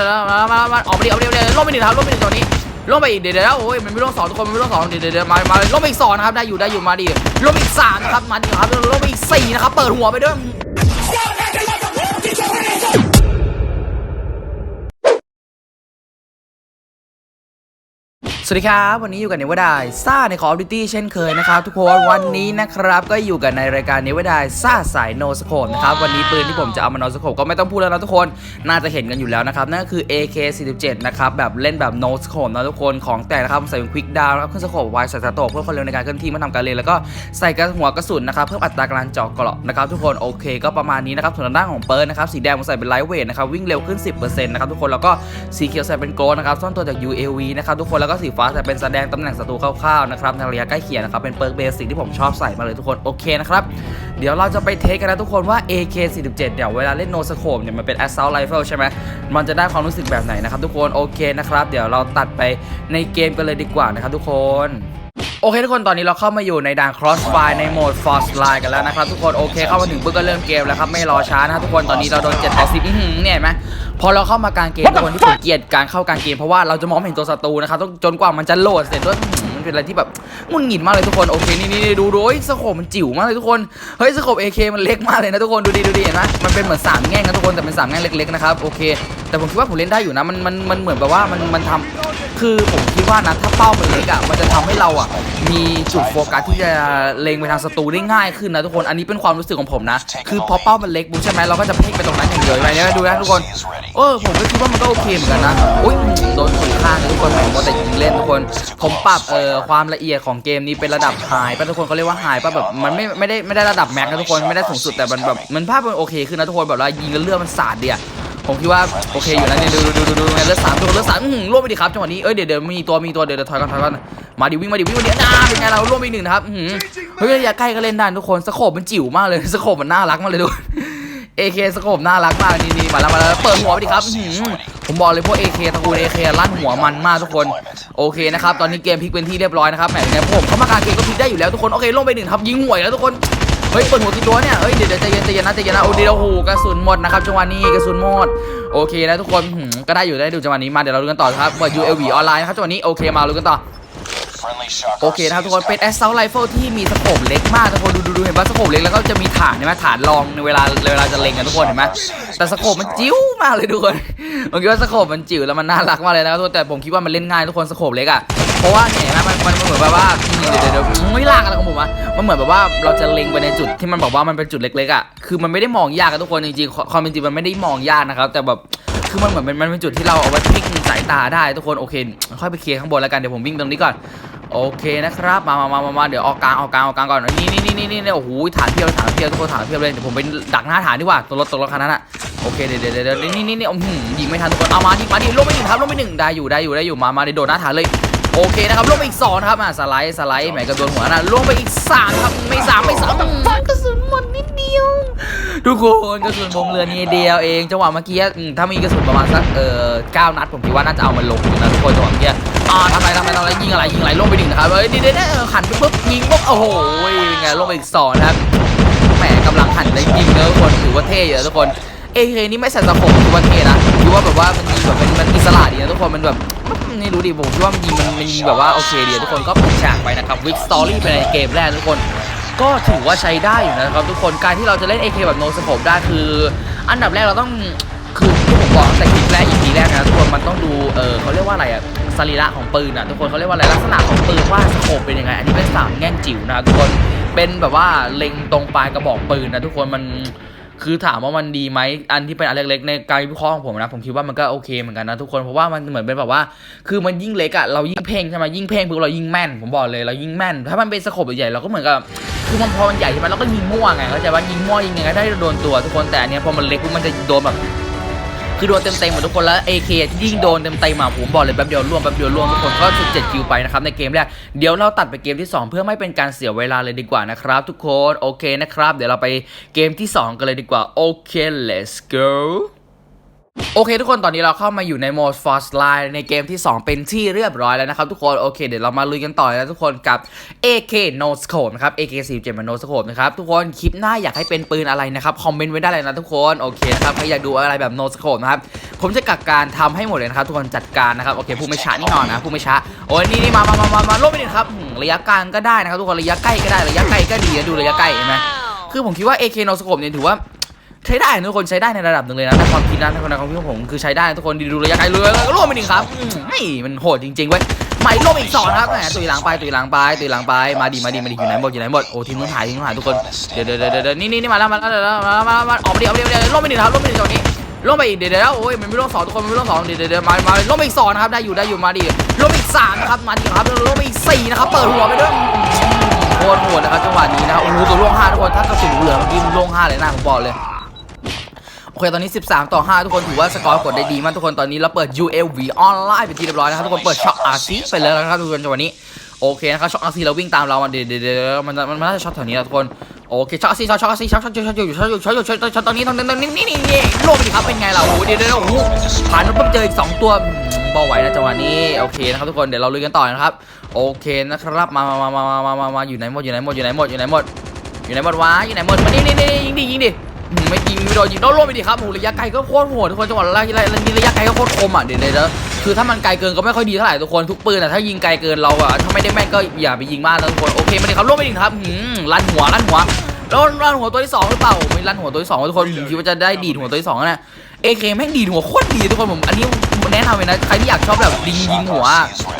ดี๋ยวมามามาออกมาดิออกไปดิออกมาดิลงไปหนึ่งครับลงไปหนึ่งตัวนี้ลงไปอีกเดี๋ยวเดี๋ยวโอ้ยมันไม่ลงสองทุกคนมันไม่ลงสองเดี๋ยวเดี๋ยวมามาลงไปอีกสองนะครับได้อยู่ได้อยู่มาดิลงไปอีกสามนะครับมาดิครับลงไปอีกสี่นะครับเปิดหัวไปด้วย สวัสดีครับ วันนี้อยู่กับเนวดายซ่าใน Call of Duty เช่นเคยนะครับทุกคนวันนี้นะครับก็อยู่กันในรายการเนวดายซ่าสายโนสโคปนะครับวันนี้ปืนที่ผมจะเอามาโนสโคปก็ไม่ต้องพูดแล้วนะทุกคนน่าจะเห็นกันอยู่แล้วนะครับนั่นก็คือ AK47 นะครับแบบเล่นแบบโนสโคปนะทุกคนของแต่นะครับใส่เป็นควิกดาวนะครับขึ้นสโคปไวใส่สโตเพื่อความเร็วในการเคลื่อนที่มาทำการเรียนแล้วก็ใส่กระหัวกระสุนนะครับเพิ่มอัตราการเจาะเกราะนะครับทุกคนโอเค ก็ประมาณนี้นะครับส่วนทางด้านของเปิร์นะครับสีแดงผมใส่เป็นไลท์เวทนะครับวิ่งเร็วขึ้น 10%นะครับทุกคนแล้วก็สีเขียวใส่เป็นโกลด์นะครับซ่อนตัวจาก UAV นะครับทุกคนแล้วก็สีฟ้าแต่เป็นแสดงตำแหน่งศัตรูคร่าวๆนะครับในระยะใกล้เคียงนะครับเป็นเปิร์กเบสิกที่ผมชอบใส่มาเลยทุกคนโอเคนะครับเดี๋ยวเราจะไปเทสกันนะทุกคนว่า AK47 เดี่ยวเวลาเล่นโนสโคปเนี่ยมันเป็น assault rifle ใช่ไหมมันจะได้ความรู้สึกแบบไหนนะครับทุกคนโอเคนะครับเดี๋ยวเราตัดไปในเกมกันเลยดีกว่านะครับทุกคน โอเคทุกคนตอนนี้เราเข้ามาอยู่ในด่าน Crossfire ในโหมด Force Line กันแล้วนะครับทุกคนโอเคเข้ามาถึงปุ๊บก็เริ่มเกมแล้วครับไม่รอช้านะทุกคนตอนนี้เราโดน7ต่อ10อื้อหือเนี่ยเห็นไหมพอเราเข้ามากลางเกมทุกคนที่ผมเกลียดการเข้ากลางเกมเพราะว่าเราจะมองไม่เห็นตัวศัตรูนะครับต้องจนกว่ามันจะโหลดเสร็จด้วยอื้อหือ มันเป็นอะไรที่แบบงุนหงิดมากเลยทุกคนโอเคนี่นี่ดูดูเฮ้ยสโคปมันจิ๋วมากเลยทุกคนเฮ้ยสโคป AK มันเล็กมากเลยนะทุกคนดูดิดูดิเห็นไหมมันเป็นเหมือนสามแง่งนะทุกคนแต่เป็นสามแง่งเล็กๆนะครับโอเคแต่ผมคิดว่าผมเล่นได้อยู่นะมันมันมันเหมือนแบบว่ามันมันทำคือผมคิดว่านะถ้าเป้ามันเล็กอะมันจะทำให้เราอะมีจุดโฟกัสที่จะเล็งไปทางศัตรูได้ง่ายขึ้นนะทุกคนอันนี้เป็นความรู้สึกของผมนะ คือพอเป้ามันเล็กปุ๊บใช่ไหมเราก็จะเพ่งไปตรงนั้นอย่างเดียวไปเนี่ยดูนะทุกคนเออผมก็คิดว่ามันก็โอเคเหมือนกันนะอุ้ยโดนถูกข้างเลยทุกคนแหมว่าแต่ยิงเล่นทุกคนผมปรับเออความละเอียดของเกมนี้เป็นระดับไฮป่ะทุกคนเขาเรียกว่าไฮป่ะแบบมันไม่ไม่ได้ไม่ได้ระดับแม็กนะทุกคนไม่ได้สูงสุดแต่มันแบบมันภาพมันโอเคขึ้นนะทุกคนแบบว่ายิงแล้วเลือดมันสาดเดียผมคิดว่าโอเคอยู่นะเนี่ยดูดูดูดูไงเลือดสามดูเลือดสามอื้อหือร่วมไปดิครับจังหวะนี้เอ้ยเดี๋ยวเดี๋ยวมีตัวมีตัวเดี๋ยวเดี๋ยวถอยก่อนถอยก่อนมาดิวิ่งมาดิวิ่งมาดิอ่าเป็นไงเราร่วมไปหนึ่งนะครับอื้อหือเฮ้ยระยะใกล้ก็เล่นได้ทุกคนสโคปมันจิ๋วมากเลยสโคปมันน่ารักมากเลยทุกคน AK สโคปน่ารักมากนี่นี่มาแล้วมาแล้วเปิดหัวไปดิครับผมบอกเลยพวก AK ตระกูล AK ลั่นหัวมันมากทุกคนโอเคนะครับตอนนี้เกมพลิกเป็นที่เรียบร้อยนะครับแหมเป็นไงผมเข้ามากลางเกมก็พลิกได้อยู่แล้วทุกคนโอเคลงไปหนึ่งครับยิงห่วยแล้วทุกคนเฮ้ยเปิดหัวกี่ตัวเนี่ยเฮ้ยเดี๋ยวเดี๋ยวใจเย็นใจเย็นนะใจเย็นนะโอ้เดี๋ยวโอ้โหกระสุนหมดนะครับจังหวะนี้กระสุนหมดโอเคนะทุกคนก็ได้อยู่ได้ดูจังหวะนี้มาเดี๋ยวเราดูกันต่อครับเปิด UAV ออนไลน์นะครับจังหวะนี้โอเคมาดูกันต่อ โอเคนะครับทุกคนเป็น assault rifle ที่มีสโคปเล็กมากทุกคนดูดูดูเห็นป่ะสโคปเล็กแล้วก็จะมีฐานใช่ไหมฐานรองในเวลาเวลาจะเล็งกันทุกคนเห็นไหมแต่สโคปมันจิ้วมากเลยทุกคนผมคิดว่าสโคปมันจิ๋วแล้วมันน่ารักมากเลยนะครับทุกคนแต่ผมคิดว่ามันเล่นง่ายทุกคนสโคปเล็กอะเพราะว่าเนี่ยนะมันมันมันเหมือนแบบว่าเดี๋ยวเดี๋ยวเดี๋ยวไม่ลากอะไรของผมอะมันเหมือนแบบว่าเราจะเล็งไปในจุดที่มันบอกว่ามันเป็นจุดเล็กๆอะคือมันไม่ได้มองยากอะทุกคนจริงๆความเป็นจริงมันไม่ได้มองยากนะครับแต่แบบคือมันเหมือนมันมันเป็นจุดที่เราเอาไว้พลิกสายตาได้ทุกคนโอเคค่อยไปเคลียร์ข้างบนแล้วกันเดี๋ยวผมวิ่งตรงนี้ก่อน โอเคนะครับมามามามามาเดี๋ยวออกกลางออกกลางออกกลางก่อนนี่นี่นี่นี่นี่นี่โอ้โหฐานเพียบเลยฐานเพียบทุกคนฐานเพียบเลยเดี๋ยวผมไปดักหน้าฐานดีกว่าตัวรถตัวรถคันนั้นอะโอเคเดี๋ยวเดี๋ยวเดี๋ยวนี่นี่นี่นี่อื้อหือยิงไม่ทันทุกคนเอามาดิมาดิลงไปหนึ่งครับลงไปหนึ่งได้อยู่ได้อยู่ได้อยู่มามาดิโดดหน้าฐานเลยโอเคนะครับลงไปอีกสองนะครับอะสไลด์สไลด์แหมกระโดนหัวนะลงไปอีกสามครับไม่สามไม่สามกระสุนหมดนิดเดียวทุกคนกระสุนผมเหลือนิดเดียวเองจังหวะเมื่อกี้อืมถ้ามีกระสุนประมาณสักเอ่อเก้านัดผมคิดว่าน่าจะเอามันลงอยู่นะทุกคนจังหวะเมื่อกี้ อ่าทำอะไรทำอะไรทำอะไรยิงอะไรยิงอะไรลงไปหนึ่งนะครับเฮ้ยดีเดี๋ยวเดี๋ยวหันไปปุ๊บยิงปุ๊บโอ้โหเป็นไงลงไปอีกสองนะครับแหมกำลังหันได้ยิงเนอะทุกคนถือว่าเท่เยอะทุกคนเอเคนี่ไม่ใส่สะโพกถือว่าเท่นะถือว่าแบบว่ามันยิงแบบมันมันอิสระดีนะทุกคนมันแบบไม่รู้ดิผมคิดว่ามันยิงมันมันยิงแบบว่าโอเคดีทุกคนก็ปิดฉากไปนะครับวิกสตอรี่ไปในเกมแรกทุกคนก็ถือว่าใช้ได้อยู่นะครับทุกคนการที่เราจะเล่น AK แบบโนสโคปได้คือ อันดับแรกเราต้อง คือที่ผมบอกตั้งแต่คลิปแรกอีพีแรกนะทุกคนมันต้องดูเออเขาเรียกว่าอะไรอะสรีระของปืนอะทุกคนเขาเรียกว่าอะไรลักษณะของปืนว่าสโคปเป็นยังไงอันนี้เป็นสามแง่งจิ๋วนะทุกคนเป็นแบบว่าเล็งตรงปลายกระบอกปืนนะทุกคนมันคือถามว่ามันดีไหมอันที่เป็นอันเล็กๆในการวิเคราะห์ของผมนะผมคิดว่ามันก็โอเคเหมือนกันนะทุกคนเพราะว่ามันเหมือนเป็นแบบว่า คือมันยิ่งเล็กอะเรายิ่งเพ่งใช่ไหมยิ่งเพ่งปุ๊บเรายิ่งแม่นผมบอกเลยเรายิ่งแม่น ถ้ามันเป็นสโคปใหญ่ๆเราก็เหมือนกับคือมันพอมันใหญ่ใช่ไหมเราก็ยิงมั่วไงเข้าใจว่ายิงมั่วยิงไงก็ได้โดนตัวทุกคนแต่อันเนี้ยพอมันเล็กปุ๊บมันจะโดนแบบ คือโดนเต็มๆหมดทุกคนแล้ว AK ยิ่งโดนเต็มๆมาผมบอกเลยแป๊บเดียวร่วมแป๊บเดียวร่วมทุกคนก็สุดเจ็ดคิวไปนะครับในเกมแรกเดี๋ยวเราตัดไปเกมที่ 2 เพื่อไม่เป็นการเสียเวลาเลยดีกว่านะครับทุกคนโอเคนะครับ เดี๋ยวเราไปเกมที่ 2 กันเลยดีกว่าโอเค let's go โอเคทุกคนตอนนี้เราเข้ามาอยู่ในโหมด Force Line ในเกมที่ 2 เป็นที่เรียบร้อยแล้วนะครับทุกคนโอเคเดี๋ยวเรามาลุยกันต่อเลยนะทุกคนกับ AK No Scope นะครับ AK 47มัน No Scope นะครับทุกคนคลิปหน้าอยากให้เป็นปืนอะไรนะครับคอมเมนต์ไว้ได้เลยนะทุกคนโอเคนะครับใครอยากดูอะไรแบบ No Scope นะครับผมจะกักการทำให้หมดเลยนะครับทุกคนจัดการนะครับโอเคผู้ไม่ช้านี่นอนนะผู้ไม่ช้าโอ้ยนี่นี่มามามามามาลบไปดิครับหืมระยะกลางก็ได้นะครับทุกคนระยะใกล้ก็ได้ระยะไกลก็ดีนะดูระยะใกล้เห็นไหมคือผมคิดว่า AK No Scope เนี่ยถือว่า ใช้ได้ทุกคนใช้ได้ในระดับหนึ่งเลยนะในความคิดนะในความคิดของผมคือใช้ได้ทุกคนดูระยะไกลเลยแล้วก็ร่วมไปหนึ่งครับไม่มันโหดจริงๆเว้ยไม่ร่มอีกสองครับแหมตุยหลังไปตุยหลังไปตุยหลังไปมาดีมาดีมาดีอยู่ไหนหมดอยู่ไหนหมดโอ้ทีมนู้นหายทีมนู้นหายทุกคนเดี๋ยวเดี๋ยวเดี๋ยวนี่นี่มาแล้วมาแล้วมาแล้วมาแล้วมาแล้วมาออกมาดิออกมาดิออกมาดิร่มไปหนึ่งครับร่มไปหนึ่งตรงนี้ร่มไปอีกเดี๋ยวเดี๋ยวโอ้ยมันไม่ร่มสองทุกคนมันไม่ร่มสองเดี๋ยวเดี๋ยวมามาร่มไปอีกสองนะครับได้อยู่ได้อยู่มาดิร่มอีกสามนะครับมาดิครับร่มไปอีกสี่นะครับเปิดหัวไปด้วยโคตรโหดนะครับจังหวะนี้นะครับโอ้โหตัวล่วงห้าทุกคนถ้ากระสุนเหลือเมื่อกี้ล่วงห้าเลยนะผมบอกเลย เคตอนนี้ 13 ต่อ 5 ทุกคนถือว่าสกอร์กดได้ดีมากทุกคนตอนนี้เราเปิด ULV ออนไลน์ไปนที่เรียบร้อยนะครับทุกคนเปิดช็อต RC ไปแล้วนะครับทุกคนจังหวะนี้โอเคนะครับช็อต RC เราวิ่งตามเรามาเดี๋ยวเดี๋ยวมันมันน่าจะช็อตแถวนี้นะทุกคนโอเคช็อต RC ช็อตช็อต RC ช็อตช็อตช็อตอยู่ช็อตอยู่ช็อตอยู่ช็อตช็อตตอนนี้ตอนนี้ตอนนี้นี่นี่โลกไปดิครับเป็นไงล่ะโอ้โหเดี๋ยวเดี๋ยวโอ้โหผ่านปุ๊บเจออีก2ตัวอืมบอไหวนะจังหวะนี้โอเคนะครับทุกคนเดี๋ยวเราลุยกันต่อนะครับโอเคนะครับมามามามามามามาอยู่ไหนหมดอยู่ไหนหมดอยู่ไหนหมดอยู่ไหนหมดอยู่ไหนหมดวะอยู่ไหนหมดมานี่นี่นี่ยิงดิยิงดิ ไม่ยิงไม่โดนยิงโดนล่วงไปดิครับโหระยะไกลก็โคตรโหดทุกคนจังหวะระยะระยะระยะไกลก็โคตรคมอะเดี๋ยวเดี๋ยวคือถ้ามันไกลเกินก็ไม่ค่อยดีเท่าไหร่ทุกคนทุกปืนอะถ้ายิงไกลเกินเราอะถ้าไม่ได้แม่นก็อย่าไปยิงมากนะทุกคนโอเคมาดิครับล่วงไปดิครับหืมลั่นหัวลั่นหัวแล้วลั่นหัวตัวที่สองหรือเปล่าไม่ลั่นหัวตัวที่สองทุกคนผมคิดว่าจะได้ดีดหัวตัวที่สองนะเอเคแม่งดีดหัวโคตรดีทุกคนผมอันนี้แนะนำเลยนะใครที่อยากชอบแบบยิงยิงหัว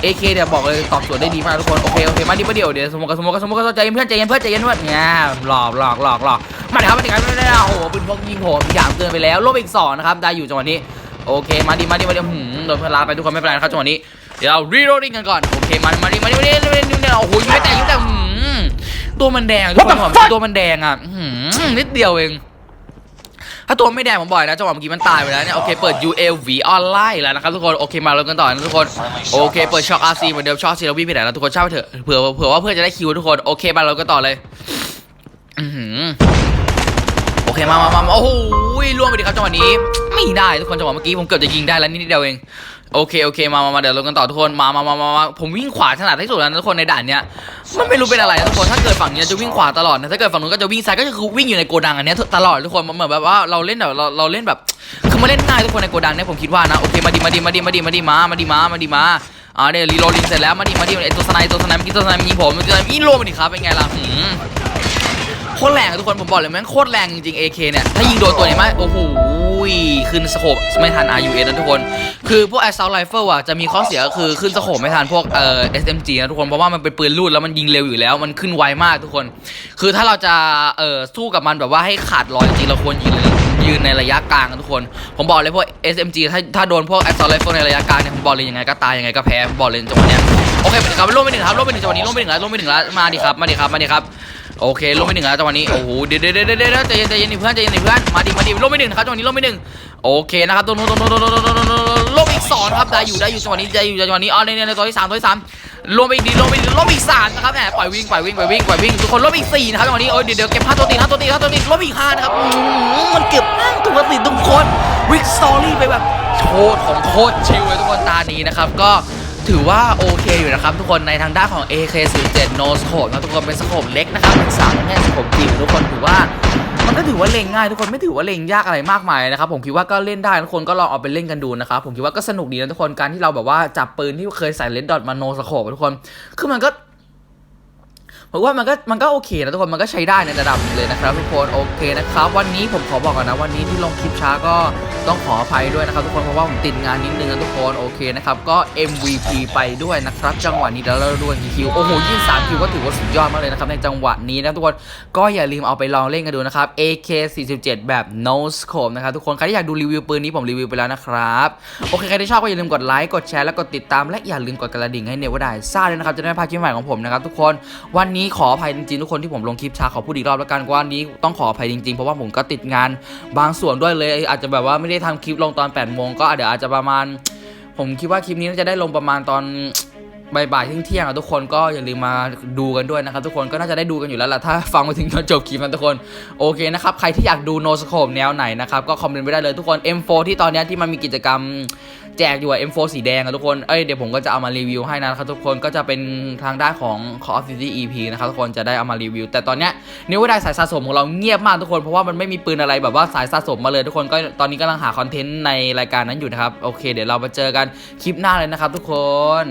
เอเคเนี่ยบอกเลยตอบโจทย์ได้ดีมากทุกคนโอเคโอเคมาดิมาเดี๋ยวเดี๋ยวสมมติสมมติสมมติใจเย็นเพื่อนใจเย็นเพื่อนใจเย็นเพื่อนเนี่ยหลอกหลอกหลอกหลอก มาดิครับมาดิครับไม่ได้โอ้โหปืนพกยิงโหดอย่างเกินไปแล้วลบอีกสองนะครับได้อยู่จังหวะนี้โอเคมาดิมาดิมาดิหืมโดนพลาไปทุกคนไม่เป็นไรนะครับจังหวะนี้เดี๋ยวเรารีโหลดดิ้งกันก่อนโอเคมามาดิมาดิมาดิมาดิมาดิโอ้โหยิงไม่แตกยิงแต่หืมตัวมันแดงทุกคนผมตัวมันแดงอะหืมนิดเดียวเองถ้าตัวไม่แดงผมบอยนะจังหวะเมื่อกี้มันตายไปแล้วเนี่ยโอเคเปิด ULV ออนไลน์แล้วนะครับทุกคนโอเคมาเริ่มกันต่อนะทุกคนโอเคเปิดช็อค RC เหมือนเดิมช็อคซีเราวิ่งไปไหนนะทุกคนเช่าไปเถอะเผื่อเผื่อว่าเพื่อนจะได้คิวทุกคนโอเคมาเริ่มกันต่อเลย อือหือ อเคมามามาโอ้โหล่วงไปดิครับจังหวะนี้ ไม่ได้ทุกคนจังหวะเมื่อกี้ผมเกือบจะยิงได้แล้วนิดเดียวเองโอเคโอเคมามามาเดี๋ยวเรากันต่อทุกคนมามามามาผมวิ่งขวาถนัดที่สุดแล้วทุกคนในด่านเนี้ยมันไม่รู้เป็นอะไรทุกคนถ้าเกิดฝั่งเนี้ยจะวิ่งขวาตลอดนะถ้าเกิดฝั่งนู้นก็จะวิ่งซ้ายก็คือวิ่งอยู่ในโกดังอันเนี้ยตลอดทุกคนมันเหมือนแบบว่าเราเล่นแบบเราเราเล่นแบบคือมาเล่นง่ายทุกคนในโกดังเนี่ยผมคิดว่านะโอเคมาดีมาดีมาดีมาดีมาดีมามาดีมามาดีมาอ่าเดี๋ยวรีโหลดลิงเสร็จแล้วมาดีมาดีไอตัวสไนตัวสไนเมื่อกี้ตัวสไนยิงผมตัวสไนยิงโลมาดิครับเป็นไงล่ะ คตรแรงอะทุกคนผมบอกเลยแม่งโคตรแรงจริงๆ AK เนี่ย ถ้ายิงโดนตัวไหนมาโอ้โหขึ้นสโคปไม่ทัน RUS นะทุกคน คือพวก Assault Rifle อะจะมีข้อเสียก็คือขึ้นสโคปไม่ทันพวกเอ่อ SMG นะทุกคน เพราะว่ามันเป็นปืนลูดแล้วมันยิงเร็วอยู่แล้วมันขึ้นไวมากทุกคน คือถ้าเราจะเอ่อสู้กับมันแบบว่าให้ขาดรอยจริงเราควรยืนยืนในระยะกลางนทุกคน ผมบอกเลยพวก SMG ถ้าถ้าโดนพวก Assault Rifle ในระยะกลางเนี่ยผมบอกเลยยังไงก็ตายยังไงก็แพ้ผมบอกเลยจังหวะเนี้ยโอเคไปครับลงไปหนึ่งครับลงไปหนึ่งจังหวะนี้ลงไปหนึ่งแล้วลงไปหนึ่งแล้วมาดิครับมาดิครับมาดิครับ โอเคลงไปหนึ่งแล้วจังหวะนี้โอ้โหเดี๋ยวเดี๋ยวเดี๋ยวเดี๋ยวใจเย็นใจเย็นเพื่อนใจเย็นเพื่อนมาดิมาดิลงไปหนึ่งนะครับจังหวะนี้ลงไปหนึ่งโอเคนะครับตัวนู้นตัวนู้นตัวนู้นตัวนู้นลงอีกสองครับได้อยู่ได้อยู่จังหวะนี้ได้อยู่จังหวะนี้อ๋อเนี่ยเนี่ยตัวที่สามตัวที่สามลงไปอีกดีลงไปลงอีกสามนะครับแหมปล่อยวิ่งปล่อยวิ่งปล่อยวิ่งปล่อยวิ่งทุกคนลงอีกสี่นะครับจังหวะนี้โอ้ยเดี๋ยวเดี๋ยวเก็บห้าตัวตีห้าตัวตีห้าตัวตีลงอีกห้านะครับอืมมันเก็บห้าตัวติดทุกคนวิกสตอรี่ไปแบบโคตรของโคตรชิลเลยทุกคนตานี้นะครับก็ ถือว่าโอเคอยู่นะครับทุกคนในทางด้านของ AK47 No Scope นะทุกคนเป็นสโคปเล็กนะครับเป็นสามแง่สโคปจิ๋วทุกคนถือว่ามันก็ถือว่าเล่นง่ายทุกคนไม่ถือว่าเล่นยากอะไรมากมายนะครับผมคิดว่าก็เล่นได้ทุกคนก็ลองเอาไปเล่นกันดูนะครับผมคิดว่าก็สนุกดีนะทุกคนการที่เราแบบว่าจับปืนที่เคยใส่เลนดอทมาโนสโคปทุกคนคือมันก็ผมว่ามันก็มันก็โอเคนะทุกคนมันก็ใช้ได้ในระดับหนึ่งเลยนะครับทุกคนโอเคนะครับวันนี้ผมขอบอกก่อนนะวันนี้ที่ลงคลิปช้าก็ ต้องขออภัยด้วยนะครับทุกคนเพราะว่าผมติดงานนิดนึงนะทุกคนโอเคนะครับก็ MVP ไปด้วยนะครับจังหวะนี้เดี๋ยวเราดูกี่คิวโอ้โหยี่สามคิวก็ถือว่าสุดยอดมากเลยนะครับในจังหวะนี้นะทุกคนก็อย่าลืมเอาไปลองเล่นกันดูนะครับ AK47 แบบ no scope นะครับทุกคนใครที่อยากดูรีวิวปืนนี้ผมรีวิวไปแล้วนะครับโอเคใครที่ชอบก็อย่าลืมกดไลค์กดแชร์และกดติดตาม และอย่าลืมกดกระดิ่งให้เนวดายซ่าด้วยนะครับจะได้ไม่พลาดคลิปใหม่ของผมนะครับทุกคนวันนี้ขออภัยจริงๆทุกคนที่ผมลงคลิปช้าขอพูดอีกรอบแล้วกันว่านี้ต้องขออภัยจริงๆเพราะว่าผมก็ติดงานบางส่วนด้วยเลยอาจจะแบบว่าไม่ได้ทำคลิปลงตอน8โมงก็เดี๋ยวอาจจะประมาณ ผมคิดว่าคลิปนี้น่าจะได้ลงประมาณตอน บ่ายๆเที่ยงๆอะทุกคนก็อย่าลืมมาดูกันด้วยนะครับ ทุกคนก็น่าจะได้ดูกันอยู่แล้วล่ะถ้าฟังมาถึงตอนจบคลิปนะทุกคนโอเคนะครับใครที่อยากดูโนสโคปแนวไหนนะครับก็คอมเมนต์ไว้ได้เลยทุกคน M4 ที่ตอนนี้ที่มันมีกิจกรรมแจกอยู่อะ M4 สีแดงอะทุกคนเอ้ยเดี๋ยวผมก็จะเอามารีวิวให้นะครับทุกคนก็จะเป็นทางด้านของ Call of Duty EP นะครับทุกคนจะได้เอามารีวิว แต่ตอนเนี้ยนิ้วได้สายสะสมของเราเงียบมากทุกคนเพราะว่ามันไม่มีปืนอะไรแบบว่าสายสะสมมาเลยทุกคนก็ตอนนี้กำลังหาคอนเทนต์ในรายการนั้นอยู่นะครับโอเค เดี๋ยวเรามาเจอกันคลิปหน้าเลยนะครับทุกคน